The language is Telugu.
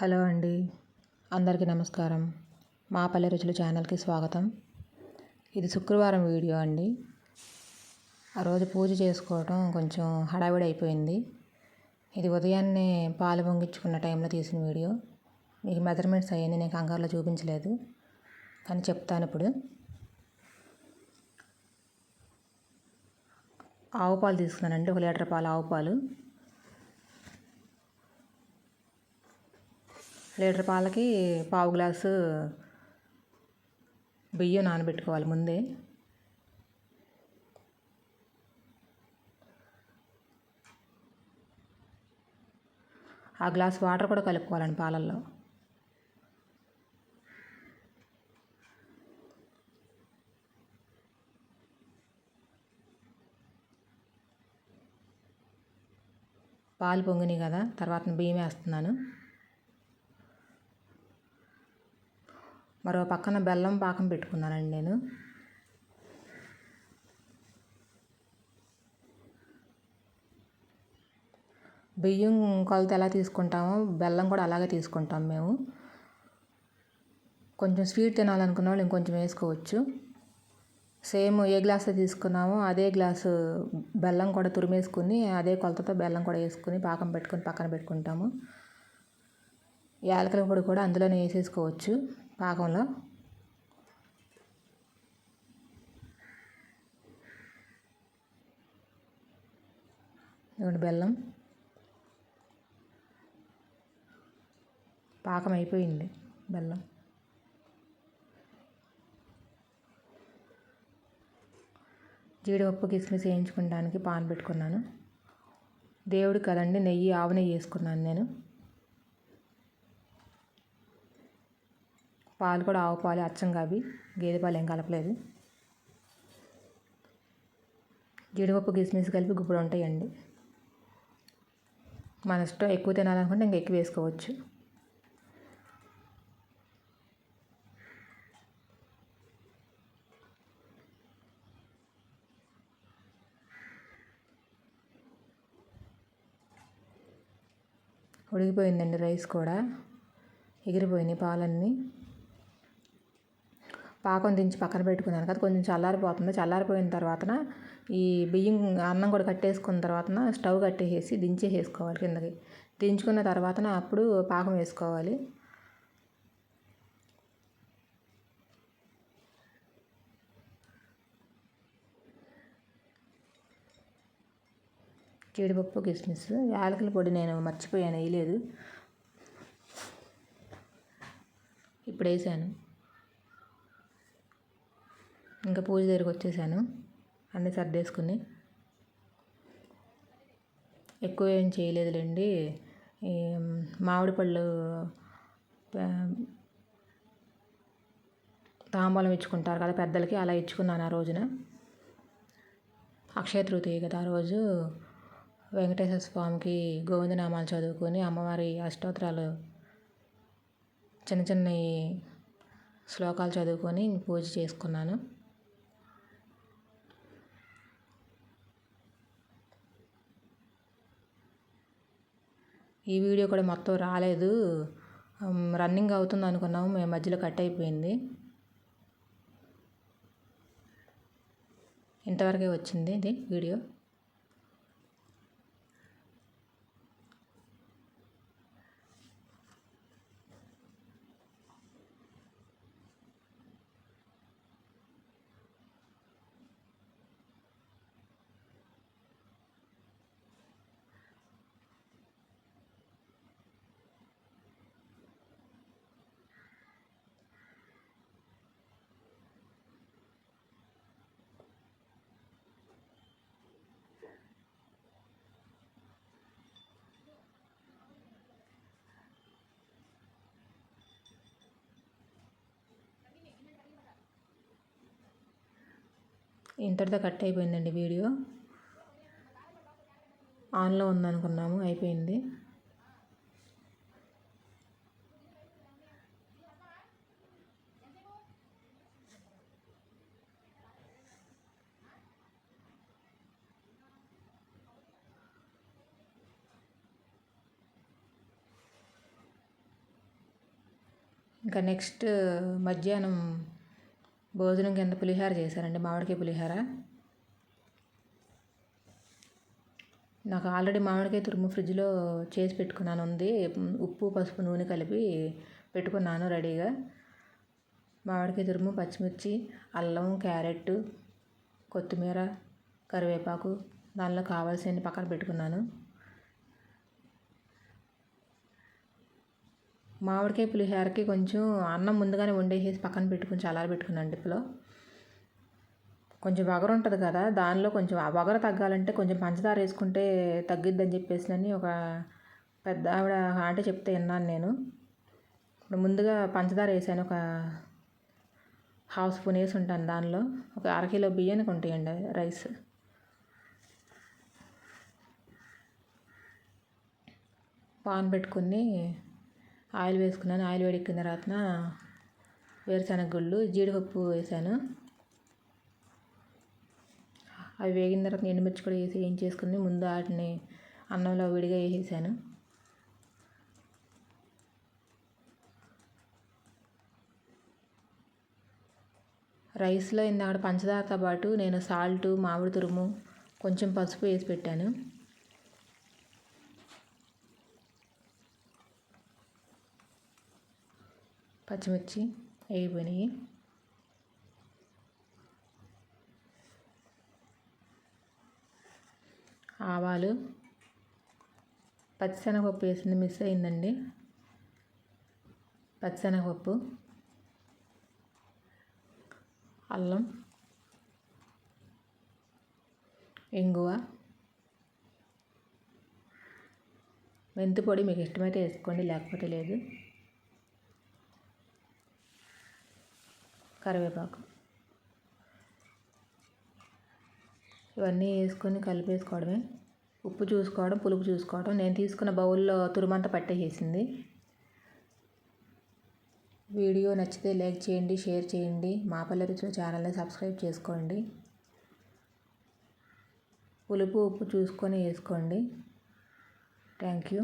హలో అండి. అందరికీ నమస్కారం. మా పల్లె రుచులు ఛానల్కి స్వాగతం. ఇది శుక్రవారం వీడియో అండి. ఆ రోజు పూజ చేసుకోవటం కొంచెం హడావిడి అయిపోయింది. ఇది ఉదయాన్నే పాలు పొంగించుకున్న టైంలో తీసిన వీడియో. మీకు మెజర్మెంట్స్ అయ్యింది నేను కంగారులో చూపించలేదు. కానీ చెప్తాను ఇప్పుడు. ఆవు పాలు తీసుకున్నానండి ఒక లీటర్ పాలు ఆవు పాలు. లీటర్ పాలకి పావు గ్లాసు బియ్యం నానబెట్టుకోవాలి ముందే. ఆ గ్లాస్ వాటర్ కూడా కలుపుకోవాలండి పాలల్లో. పాలు పొంగినాయి కదా తర్వాత బియ్యం వేస్తున్నాను. మరో పక్కన బెల్లం పాకం పెట్టుకున్నానండి నేను. బియ్యం కొలత ఎలా తీసుకుంటామో బెల్లం కూడా అలాగే తీసుకుంటాం మేము. కొంచెం స్వీట్ తినాలనుకున్న వాళ్ళు ఇంకొంచెం వేసుకోవచ్చు. సేమ్ ఏ గ్లాస్ తీసుకున్నామో అదే గ్లాసు బెల్లం కూడా తురిమేసుకుని అదే కొలతతో బెల్లం కూడా వేసుకుని పాకం పెట్టుకుని పక్కన పెట్టుకుంటాము. యాలకుల పొడి కూడా అందులోనే వేసేసుకోవచ్చు. పాకంలో ఇవ్వండి బెల్లం. పాకం అయిపోయింది బెల్లం. జీడిపప్పు కిస్మిస్ వేయించుకోవడానికి పాన్ పెట్టుకున్నాను. దేవుడు కదండి నెయ్యి ఆవు నెయ్యి వేసుకున్నాను నేను. పాలు కూడా ఆవు పాలు అచ్చంగా అవి గేదె పాలు ఏం కలపలేదు. జీడిపప్పు కిస్మిస్ కలిపి గుప్పుడు ఉంటాయండి. మన ఇష్టం ఎక్కువ తినాలనుకుంటే ఇంకా ఎక్కువ వేసుకోవచ్చు. ఉడికిపోయిందండి రైస్ కూడా. ఎగిరిపోయినాయి పాలన్నీ. పాకం దించి పక్కన పెట్టుకున్నాను కదా కొంచెం చల్లారిపోతుంది. చల్లారిపోయిన తర్వాత ఈ బియ్యం అన్నం కూడా కట్టేసుకున్న తర్వాత స్టవ్ కట్టేసేసి దించేసేసుకోవాలి కిందకి. దించుకున్న తర్వాత అప్పుడు పాకం వేసుకోవాలి. జీడిపప్పు కిస్మిస్ యాలకుల పొడి నేను మర్చిపోయాను వేయలేదు. ఇప్పుడు వేసాను. ఇంకా పూజ దగ్గరికి వచ్చేసాను. అన్నీ సర్దేసుకుని ఎక్కువ ఏం చేయలేదులేండి. మామిడి పళ్ళు తాంబూలం ఇచ్చుకుంటారు కదా పెద్దలకి అలా ఇచ్చుకున్నాను ఆ రోజున. అక్షయ తృతీయ కదా ఆ రోజు వెంకటేశ్వర స్వామికి గోవిందనామాలు చదువుకొని అమ్మవారి అష్టోత్తరాలు చిన్న చిన్న శ్లోకాలు చదువుకొని పూజ చేసుకున్నాను. ఈ వీడియో కూడా మొత్తం రాలేదు. రన్నింగ్ అవుతుంది అనుకున్నాము. మేము మధ్యలో కట్ అయిపోయింది. ఇంతవరకే వచ్చింది ఇది వీడియో. ఇంతటితో కట్ అయిపోయిందండి వీడియో. ఆన్లో ఉందనుకున్నాము అయిపోయింది. ఇంకా నెక్స్ట్ మధ్యాహ్నం భోజనం కింద పులిహార చేశారండి. మామిడికాయ పులిహార. నాకు ఆల్రెడీ మామిడికాయ తురుము ఫ్రిడ్జ్లో చేసి పెట్టుకున్నాను ఉంది. ఉప్పు పసుపు నూనె కలిపి పెట్టుకున్నాను రెడీగా. మామిడికాయ తురుము పచ్చిమిర్చి అల్లం క్యారెట్ కొత్తిమీర కరివేపాకు దానిలో కావాల్సిన పక్కన పెట్టుకున్నాను. మామిడికాయ పులిహోరకి కొంచెం అన్నం ముందుగానే వండేసేసి పక్కన పెట్టుకుని చల్లారి పెట్టుకున్నాను డిప్పులో కొంచెం వగర ఉంటుంది కదా దానిలో కొంచెం ఆ తగ్గాలంటే కొంచెం పంచదార వేసుకుంటే తగ్గిద్దని చెప్పేసి అని ఒక పెద్ద ఆవిడ ఆంటీ చెప్తే విన్నాను నేను. ఇప్పుడు ముందుగా పంచదార వేసాను ఒక హాఫ్ స్పూన్ వేసి ఉంటాను దానిలో. ఒక అరకిలో బియ్యానికి ఉంటాయండి రైస్. పాన్ పెట్టుకుని ఆయిల్ వేసుకున్నాను. ఆయిల్ వేడెక్కిన తర్వాత వేరుశనగ గుళ్ళు జీడిపప్పు వేసాను. అవి వేగిన తర్వాత ఎండుమిర్చి కూడా వేసి ఏం చేసుకుని ముందు వాటిని అన్నంలో విడిగా వేసేసాను. రైస్లో ఇందాక పంచదారతో పాటు నేను సాల్ట్ మామిడి తురుము కొంచెం పసుపు వేసి పెట్టాను. పచ్చిమిర్చి వేగిపోయినాయి ఆవాలు. పచ్చిశనగపప్పు వేసింది మిస్ అయిందండి. పచ్చిశనగపప్పు. అల్లం. ఇంగువ. మెంతి పొడి మీకు ఇష్టమైతే వేసుకోండి లేకపోతే లేదు. కరివేపాకు. ఇవన్నీ వేసుకొని కలిపేసుకోవడమే. ఉప్పు చూసుకోవడం పులుపు చూసుకోవడం. నేను తీసుకున్న బౌల్లో తురుమంతా పట్టేసేసింది. వీడియో నచ్చితే లైక్ చేయండి షేర్ చేయండి. మా పల్లె రుచుల ఛానల్ని సబ్స్క్రైబ్ చేసుకోండి. పులుపు ఉప్పు చూసుకొని వేసుకోండి. Thank you.